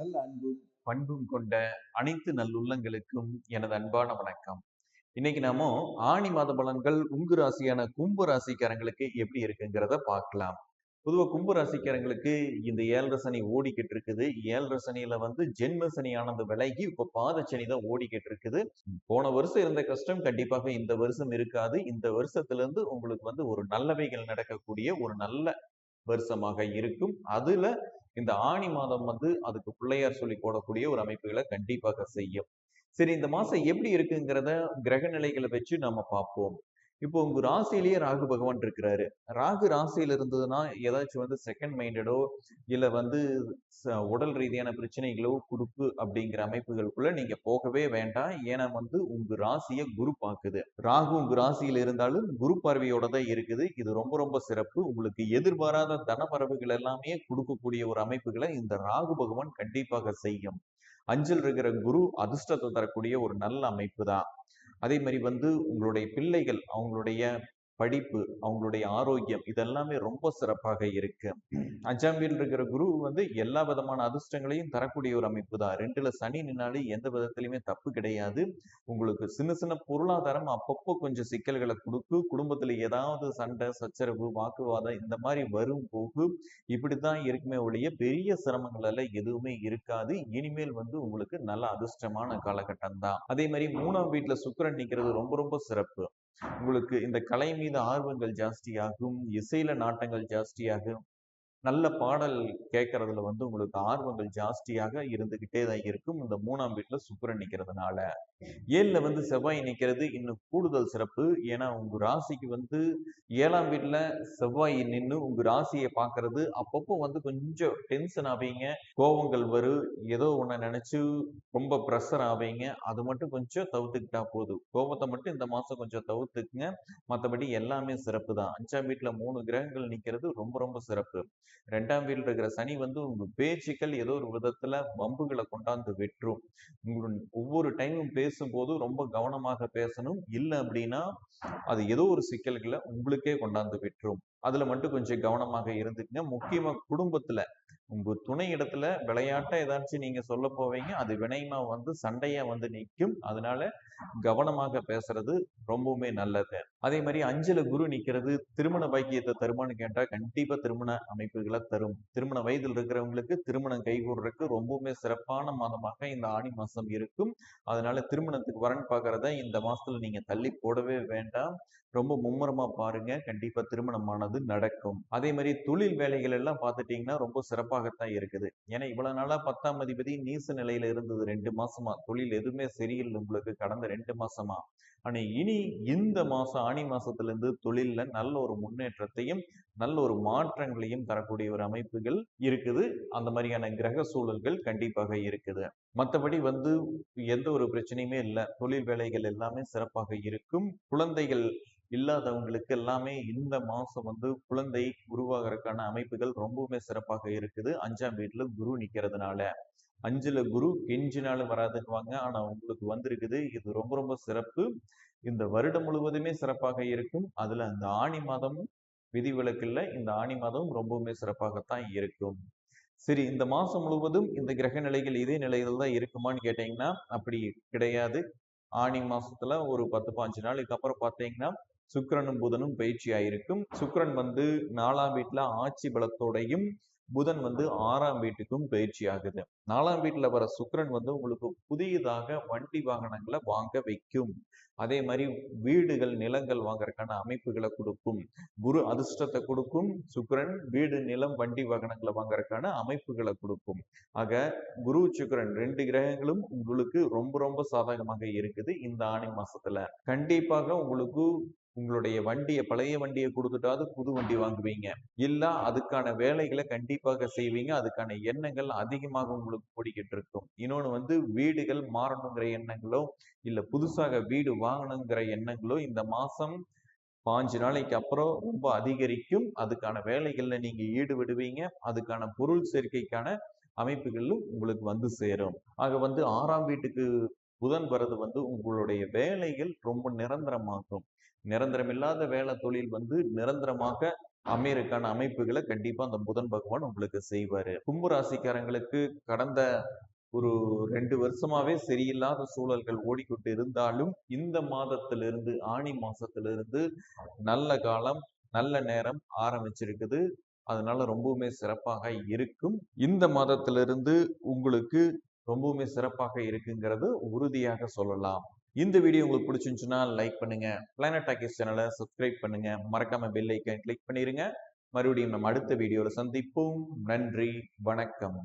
நல்ல அன்பும் பண்பும் கொண்ட அனைத்து நல்லுள்ளங்களுக்கும் எனது அன்பான வணக்கம். இன்னைக்கு நாம ஆணி மாத பலன்கள் உங்கு ராசியான கும்ப ராசிக்காரங்களுக்கு எப்படி இருக்குங்கிறத பார்க்கலாம். பொதுவா கும்ப ராசிக்காரங்களுக்கு இந்த ஏழரை சனி ஓடிக்கிட்டு இருக்குது. ஏழரை சனியில வந்து ஜென்ம சனி ஆனது விலகி இப்ப பாத சனி தான் ஓடிக்கிட்டு இருக்குது. போன வருஷம் இருந்த கஷ்டம் கண்டிப்பாக இந்த வருஷம் இருக்காது. இந்த வருஷத்துல இருந்து உங்களுக்கு வந்து ஒரு நல்லவைகள் நடக்கக்கூடிய ஒரு நல்ல வருஷமாக இருக்கும். அதுல இந்த ஆணி மாதம் வந்து அதுக்கு பிள்ளையார் சொல்லி போடக்கூடிய ஒரு அமைப்புகளை கண்டிப்பாக செய்யும். சரி இந்த மாசம் எப்படி இருக்குங்கிறத கிரக நிலைகளை வச்சு நம்ம பார்ப்போம். இப்போ உங்க ராசியிலேயே ராகு பகவான் இருக்கிறாரு. ராகு ராசியில இருந்ததுன்னா ஏதாச்சும் வந்து செகண்ட் மைண்டடோ இல்ல வந்து ச- உடல் ரீதியான பிரச்சனைகளோ குறுப்பு அப்படிங்கிற அமைப்புகளுக்குள்ள நீங்க போகவே வேண்டாம். ஏன்னா வந்து உங்க ராசியை குரு பாக்குது ராகு உங்க ராசியில இருந்தாலும் குரு பார்வையோட தான் இருக்குது. இது ரொம்ப ரொம்ப சிறப்பு. உங்களுக்கு எதிர்பாராத தனவரவுகள் எல்லாமே கொடுக்கக்கூடிய ஒரு அமைப்புகளை இந்த ராகு பகவான் கண்டிப்பாக செய்யும். அஞ்சல் இருக்கிற குரு அதிர்ஷ்டத்தை தரக்கூடிய ஒரு நல்ல அமைப்பு தான். அதே மாதிரி வந்து உங்களுடைய பிள்ளைகள் அவங்களுடைய படிப்பு அவங்களுடைய ஆரோக்கியம் இதெல்லாமே ரொம்ப சிறப்பாக இருக்கு. அஞ்சாம் வீட்டில் இருக்கிற குரு வந்து எல்லா விதமான அதிர்ஷ்டங்களையும் தரக்கூடிய ஒரு அமைப்பு தான். ரெண்டுல சனி நின்னாலும் எந்த விதத்திலுமே தப்பு கிடையாது. உங்களுக்கு சின்ன சின்ன பொருளாதாரம் அப்பப்போ கொஞ்சம் சிக்கல்களை கொடுக்கு. குடும்பத்துல ஏதாவது சண்டை சச்சரவு வாக்குவாதம் இந்த மாதிரி வரும் போகு. இப்படிதான் இருக்குமே ஒழிய பெரிய சிரமங்கள் எல்லாம் எதுவுமே இருக்காது. இனிமேல் வந்து உங்களுக்கு நல்ல அதிர்ஷ்டமான காலகட்டம் தான். அதே மாதிரி மூணாம் வீட்டுல சுக்கிரன் நிக்கிறது ரொம்ப ரொம்ப சிறப்பு. உங்களுக்கு இந்த கலை மீது ஆர்வங்கள் ஜாஸ்தியாகும் இசையில நாட்டங்கள் ஜாஸ்தியாகும். நல்ல பாடல் கேட்கறதுல வந்து உங்களுக்கு ஆர்வங்கள் ஜாஸ்தியாக இருந்துகிட்டே தான் இருக்கும். இந்த மூணாம் வீட்டுல சுக்கரன் நிக்கிறதுனால. ஏழுல வந்து செவ்வாய் நிக்கிறது இன்னும் கூடுதல் சிறப்பு. ஏன்னா உங்க ராசிக்கு வந்து ஏழாம் வீட்டுல செவ்வாய் நின்று உங்க ராசியை பார்க்கறது அப்பப்போ வந்து கொஞ்சம் டென்ஷன் ஆவீங்க. கோபங்கள் வரும் ஏதோ ஒன்ன நினைச்சு ரொம்ப ப்ரெஷர் ஆவீங்க. அது மட்டும் கொஞ்சம் தவிர்த்துக்கிட்டா போதும். கோபத்தை மட்டும் இந்த மாசம் கொஞ்சம் தவிர்த்துக்குங்க. மற்றபடி எல்லாமே சிறப்பு தான் அஞ்சாம் வீட்டுல மூணு கிரகங்கள் நிக்கிறது ரொம்ப ரொம்ப சிறப்பு. ரெண்டாம் வீட்டில் இருக்கிற சனி வந்து உங்க பேச்சுக்கள் ஏதோ ஒரு விதத்துல வம்புகளை கொண்டாந்து வெற்றும். உங்களுடைய ஒவ்வொரு டைமும் பேசும்போது ரொம்ப கவனமாக பேசணும். இல்லை அப்படின்னா அது ஏதோ ஒரு சிக்கல்களை உங்களுக்கே கொண்டாந்து வெற்றும். அதுல மட்டும் கொஞ்சம் கவனமாக இருந்துக்குங்க. முக்கியமா குடும்பத்துல. உங்க துணை இடத்துல விளையாட்டா ஏதாச்சும் நீங்க சொல்ல போவீங்க. அது வினயமா வந்து சண்டையா வந்து நிற்கும். அதனால கவனமாக பேசுறது ரொம்பவுமே நல்லது. அதே மாதிரி அஞ்சுல குரு நிக்கிறது திருமண பாக்கியத்தை தருமான்னு கேட்டா கண்டிப்பா திருமண அமைப்புகளை தரும். திருமண வயதில் இருக்கிறவங்களுக்கு திருமணம் கைகூடுறதுக்கு ரொம்பவுமே சிறப்பான மாதமாக இந்த ஆணி மாசம் இருக்கும். அதனால திருமணத்துக்கு வரன் பாக்குறத இந்த மாசத்துல நீங்க தள்ளி போடவே வேண்டாம். ரொம்ப மும்முரமா பாருங்க. கண்டிப்பா திருமணமானது நடக்கும். அதே மாதிரி தொழில் வேலைகள் எல்லாம் பார்த்துட்டீங்கன்னா ரொம்ப சிறப்பாகத்தான் இருக்குது. ஏன்னா இவ்வளவு நாளா பத்தாம் அதிபதி நீச நிலையில இருந்தது ரெண்டு மாசமா. தொழில் எதுவுமே சரியில்லை உங்களுக்கு கடந்த ரெண்டு மாசமா. ஆனால் இனி இந்த மாதம் ஆணி மாதத்துலேருந்து தொழிலில் நல்ல ஒரு முன்னேற்றத்தையும் நல்ல ஒரு மாற்றங்களையும் தரக்கூடிய ஒரு அமைப்புகள் இருக்குது. அந்த மாதிரியான கிரக சூழல்கள் கண்டிப்பாக இருக்குது. மற்றபடி வந்து எந்த ஒரு பிரச்சனையுமே இல்லை. தொழில் வேலைகள் எல்லாமே சிறப்பாக இருக்கும். குழந்தைகள் இல்லாதவங்களுக்கு எல்லாமே இந்த மாதம் வந்து குழந்தை உருவாகிறதுக்கான அமைப்புகள் ரொம்பவுமே சிறப்பாக இருக்குது. அஞ்சாம் வீட்டில் குரு நிற்கிறதுனால அஞ்சுல குரு கெஞ்சினாலும் வராதுன்னுவாங்க. ஆனா உங்களுக்கு வந்திருக்குது. இது ரொம்ப ரொம்ப சிறப்பு. இந்த வருடம் முழுவதுமே சிறப்பாக இருக்கும். அதுல அந்த ஆணி மாதமும் விதிவிலக்கில் இந்த ஆணி மாதமும் ரொம்பவுமே சிறப்பாகத்தான் இருக்கும். சரி இந்த மாசம் முழுவதும் இந்த கிரக நிலைகள் இதே நிலையில தான் இருக்குமான்னு கேட்டீங்கன்னா அப்படி கிடையாது. ஆணி மாசத்துல ஒரு பத்து பாஞ்சு நாளுக்கு அப்புறம் பார்த்தீங்கன்னா சுக்கிரனும் புதனும் பயிற்சி ஆயிருக்கும் சுக்கரன் வந்து நாலாம் வீட்டுல ஆட்சி பலத்தோடையும் புதன் வந்து ஆறாம் வீட்டுக்கும் பயிற்சி ஆகுது. நாலாம் வீட்டுல வர சுக்கரன் வந்து உங்களுக்கு புதியதாக வண்டி வாகனங்களை வாங்க வைக்கும். அதே மாதிரி வீடுகள் நிலங்கள் வாங்கறதுக்கான அமைப்புகளை கொடுக்கும். குரு அதிர்ஷ்டத்தை கொடுக்கும். சுக்கிரன் வீடு நிலம் வண்டி வாகனங்களை வாங்கறதுக்கான அமைப்புகளை கொடுக்கும். ஆக குரு சுக்கிரன் ரெண்டு கிரகங்களும் உங்களுக்கு ரொம்ப ரொம்ப சாதகமாக இருக்குது இந்த ஆணி மாசத்துல. கண்டிப்பாக உங்களுக்கு உங்களுடைய வண்டியை பழைய வண்டியை கொடுத்துட்டாவது புது வண்டி வாங்குவீங்க. இல்ல அதுக்கான வேலைகளை கண்டிப்பா கண்டிப்பாக செய்வீங்க. அதுக்கான எண்ணங்கள் அதிகமாக உங்களுக்கு ஓடிக்கிட்டு இருக்கும். இன்னொன்னு வந்து வீடுகள் மாறணுங்கிற எண்ணங்களோ இல்ல புதுசாக வீடு வாங்கணுங்கிற எண்ணங்களோ இந்த மாசம் பாஞ்சு நாளைக்கு அப்புறம் ரொம்ப அதிகரிக்கும். அதுக்கான வேலைகள்ல நீங்க ஈடுபடுவீங்க. அதுக்கான பொருள் சேர்க்கைக்கான அமைப்புகளும் உங்களுக்கு வந்து சேரும். ஆக வந்து ஆறாம் வீட்டுக்கு புதன் வர்றது வந்து உங்களுடைய வேலைகள் ரொம்ப நிரந்தரமாகும் நிரந்தரமில்லாத வேலை தொழில் வந்து நிரந்தரமாக அமையறதுக்கான அமைப்புகளை கண்டிப்பா அந்த புதன் பகவான் உங்களுக்கு செய்வாரு. கும்ப ராசிக்காரங்களுக்கு கடந்த ஒரு ரெண்டு வருஷமாவே சரியில்லாத சூழல்கள் ஓடிக்கொண்டு இருந்தாலும் இந்த மாதத்திலிருந்து ஆணி மாசத்திலிருந்து நல்ல காலம் நல்ல நேரம் ஆரம்பிச்சிருக்குது. அதனால ரொம்பவுமே சிறப்பாக இருக்கும். இந்த மாதத்திலிருந்து உங்களுக்கு ரொம்பவுமே சிறப்பாக இருக்குங்கிறது உறுதியாக சொல்லலாம். இந்த வீடியோ உங்களுக்கு பிடிச்சிருந்துச்சுன்னா லைக் பண்ணுங்க. பிளானட் டாக்கிஸ் சேனலை சப்ஸ்கிரைப் பண்ணுங்க. மறக்காம பெல் ஐக்கன் கிளிக் பண்ணிருங்க. மறுபடியும் நம்ம அடுத்த வீடியோவில் சந்திப்போம். நன்றி. வணக்கம்.